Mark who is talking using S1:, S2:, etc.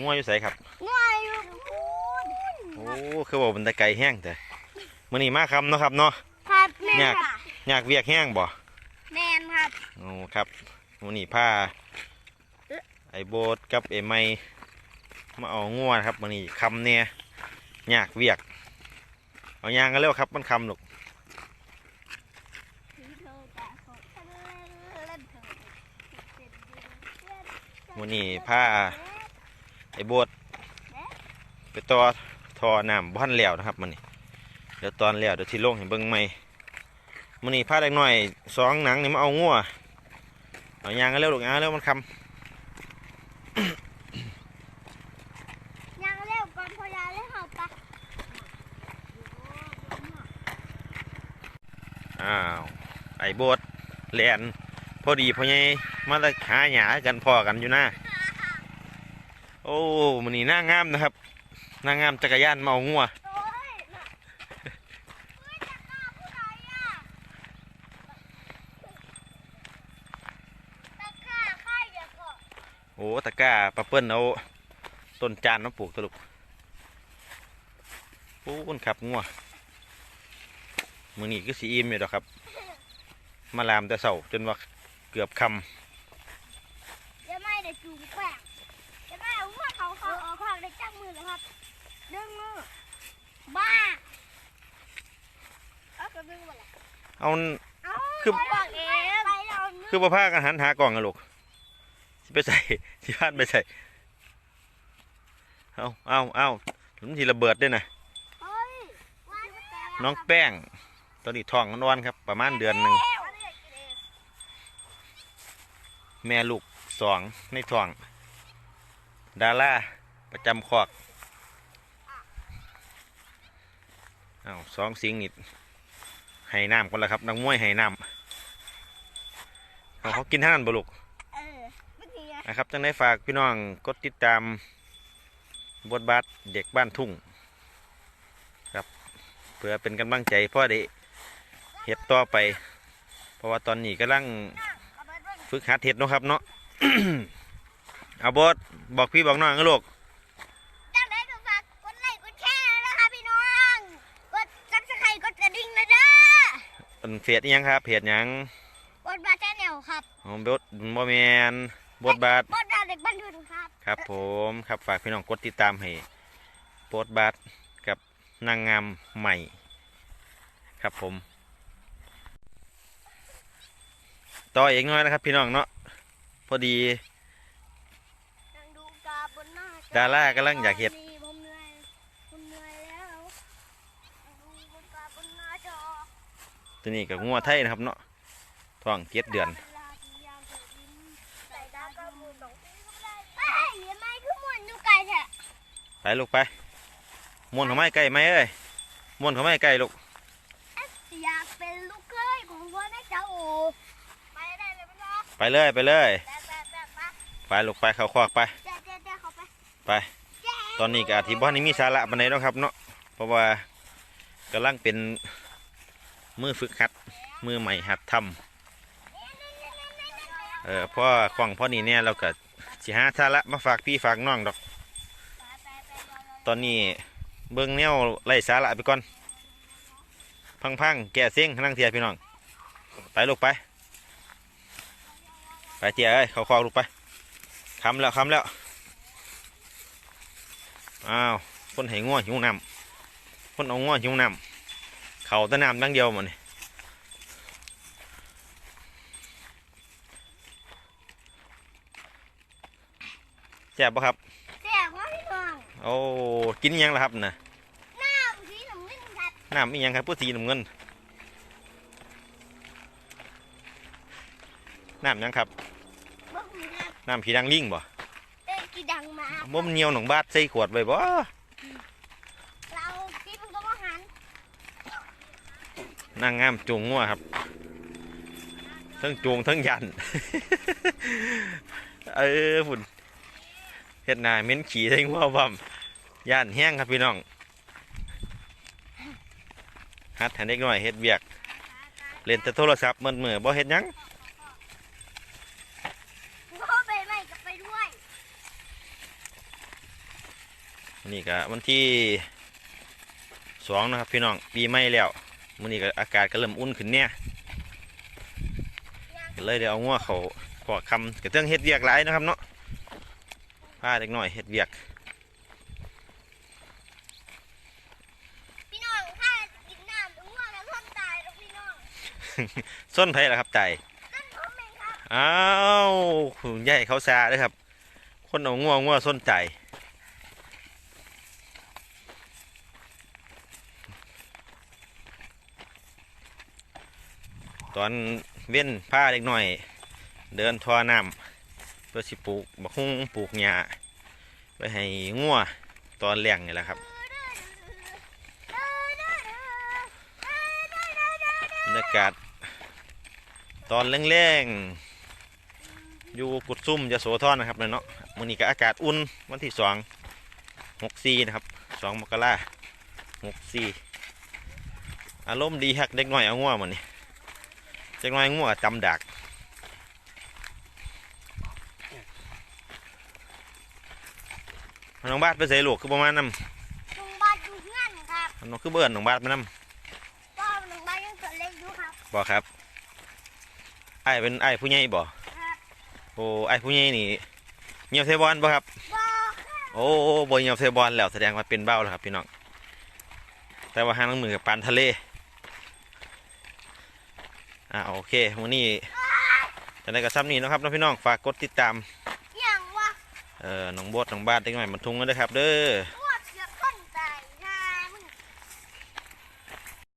S1: งัวอยู่ไสครับ
S2: ง่ายอยู่พูน
S1: โอ้คือว่ามันตะไกลแห้งแต่มื้อนี้มาคำเนาะครับเนาะ
S2: ครับแม่
S1: ยาก
S2: ค่ะ
S1: อยากเวียกแห้งบ่
S2: แมนครับ
S1: โอ้ครับมื้อนี้พาไอ้โบดกับไอ้ไม้มาเอางัวครับมื้อนี้คำเนี่ยอยากเวียก เอายางกันเร็วครับมันคำลูกมื้อนี้พา ไอ้โบดไปต่อทอน้ำบ้านแล้วนะครับมื้อนี้เดี๋ยวตอนแล้วเดี๋ยวที่ลงให้เบิ่งใหม่มื้อนี้พาเด็กน้อยสองหนังนี่มาเอางัวเอายางกันเร็วลูกยางกันเร็วมันค
S2: ยังเร็วก่อนพอยาเลยเหรอปะำ
S1: อ้าวไอ้โบดแลนพอดีพอไงมาตะหาหยากันพอกันอยู่นะ โอ้มื้อนี้น่างามนะครับน่างามจักรยานมาเอางัว
S2: โอ้ยน่ะก้าผู้ใดอะตะฆ่าฆ่าย่าเกาะ
S1: โอ้ตะก้าปลาเปิ้ลเอาต้นจานมาปลูกตลุกโอ้นขับงัวมือนี้ก็สีอิ่มอยู่ดอกครับ มาลามแต่เสาจนว่าเกือบค
S2: อย่าไม่เดี๋ยวจูงแป้ง เอาหัวเขาเขาเอาข้างได้จับมือเลยครับดึงมือบ้าเอากระดึงมาเลยำ
S1: เอา
S2: เอา
S1: คือ
S2: บอกเองไปเอามือ
S1: คือประพากันหันหากล่องกันลูกสิไปใส่สิพานไปใส่เอาเอาเอามันทีระเบิดด้วยนะ
S2: เฮ้ยว่าจะแต่
S1: น้องแป้งตอนนี้ท้องนอนครับ ประมาณเดือนหนึ่งแม่ลูกสองในท้อง ดาราประจำคอกอ้าวสองสิงนิดให้น้ำกันแล้วครับนักมวยให้น้ำเอาเขากินท่านั้นบ่ลูก
S2: เออเมื่อกี้อะ
S1: นะครับจังได้ฝากพี่น้องกดติดตามบทบาทเด็กบ้านทุ่งครับเพื่อเป็นกำลังใจพ่อได้เฮ็ดต่อไป เพราะว่าตอนนี้กำลัง
S2: เอาไปเบิ่ง
S1: ฝึกหัดเห็ดเนาะครับเนาะ เอาบอสบอกพี่บอกน้องนะลูก
S2: จังได้ก็ฝากกดไลค์กดแชร์นะคะพี่น้อง กดซับสไครต์กดกระดิ่งนะเด้อ
S1: เป็นเฟียดอิหยังครับเฟียดหยัง
S2: กดบาร์แชนแนลครับ
S1: ของบดบอแมนบทบาท
S2: กดดาวเด็กบันทึกครับ
S1: ครับผมครับฝากพี่น้องกดติดตามให้บทบาทกับนางงามใหม่ ครับผม ต่ออีกหน้อยนะครับพี่น้องเนาะพอดี
S2: นั่งดูกาบนหน้าจอ
S1: ดารากำลังอยากเห็ด
S2: ผมเหนื่อยผมเหนื่อยแล้วนั่งดูบนกาบนหน้าจอ
S1: ตัวนี้กับงัวไทยนะครับเนาะท้องเจ็ดเดือน
S2: เวลาที่ยามเกิดดินใส่ตากระมูลสองปีก็ไม่ได้เอ้ยยังไงคือหมุนอยู่ไกลแท้
S1: ไปลูกไปม้วนเขาไม่ใกล้ไหมเอ้ยม้วนเขาไม่ใกล้ลูก
S2: อยากเป็นลูกเคยของพ่อแม่เจ้าโอไปได้เลยพี่น้อง
S1: ไปเลยไปเลย
S2: แป๊บแป๊บแป๊บแป๊บ
S1: ไปลูกไปเขาควักไป
S2: ไป
S1: ตอนนี้ก็อาทิบ้านนี้มีสาระปานใดเนาะครับเนาะเพราะว่ากำลังเป็นมือฝึกหัดมือใหม่หัดทำเออพ่อคล่องพ่อนี่เนี่ยเราก็สิหาสาระมาฝากพี่ฝากน้องดอก ตอนนี้เบิ่งแนวไล่สาระไปก่อนพังๆแก่เสียงนั่งเทียพี่น้องไปลูกไป ไปเจียเอ้ยเขาคอลูกไปคำแล้วคำแล้ว อ้าวคนให้ง่วหิวน้ำคนเอาง่วหิวน้ำเขาแตะน้ำดังเดียวหมดนี่แซ่บปะครับ
S2: แจ๊ะว่าพี่น้อง
S1: โอ้กินอิหยังล่ะครับนะ
S2: น้ำสีน้ำเงินครับ
S1: น้ำอีหยังครับผู้สีน้ำเงินน้ำหยังครับ
S2: บ่มีน้
S1: น้ำผีดังลิงบ่ำ
S2: เต้นกี่ดังมา
S1: บ่มนเหนียวหนองบาดใส่ขวดไว้บ่
S2: เราที่มันก็ว่าหัน
S1: นางงามจูงงัวครับ ทั้งจูงทั้งยัน เออฝุ่นเฮ็ดหน้าเหม้นขี่ใส่งัวบ่มย่านแห้งครับพี่น้องฮัดให้เด็กน้อยเฮ็ดเวียก เล่นแต่โทรศัพท์มือมือบ่เฮ็ดหยัง
S2: ก็ไปไม่กับไปด้วย
S1: นี่ก็วันที่สองนะครับพี่น้องปีใหม่แล้วมื้อนี้ก็อากาศก็เริ่มอุ่นขึ้นเนี่ยก็เลยเดี๋ยวเอางัวเขาขอคำกระเตื้องเฮ็ดเวียกหลายนะครับเนาะพาเด็กน้อยเฮ็ดเวียก
S2: พี่น้องถ้ากินน้ำอ้วกแล้วคนตายแล้วพี่น้อง
S1: ส้นไผ่ละครับใจ
S2: นั่นผมเองครับ
S1: อ้าวใหญ่เขาซาเด้วยครับ คนเอางัวงัวส้นใจ ตอนเว้นผ้าเล็กหน่อย เดินทอน้ำเพื่อสิปลูกบักฮุ้งปลูกหญ้าไว้ให้งัวตอนเลี้ยงนี่แหละครับบรรยากาศ ตอนแรงๆอยู่กุดซุ่มจะโสธรนะครับเนาะมื้อนี้ก็อากาศอุ่นวันที่สองหกสี่นะครับสองมกราหกสี่อารมณ์ดีฮักเด็กน้อยเอางัวมันนี่ เด็กน้อยงัวจำดักน้องบาดไปใส่ลูกคือประมาณนั้น
S2: ลุงบาอยู่เงื่อนครับ
S1: น้องคือเบิ่นน้องบาดมานํ
S2: พ่อลุงบายังตัวเล็กอยู่ครับ
S1: บ่ครับไอ้ายเป็นไอ้ายผู้ใหญ่บ่
S2: ครับ
S1: โอ้ไอ้ายผู้ใหญ่นี่เงียบเทบอลบ่ครับ
S2: บอ
S1: โอ้บ่เงียบเทบอลแล้วแสดงว่าเป็นเบ้าแล้วครับพี่น้องแต่ว่าห้างน้ำมือกับปานทะเล อ่าโอเควันนี้จะได้กระซ้ำนี้เนาะครับน้องพี่น้องฝากกดติดตาม
S2: อย่างวะ
S1: เอ่อน้องโบดน้องบาดเด็กหน่อยมันทุงกันด้วยครับเด้อ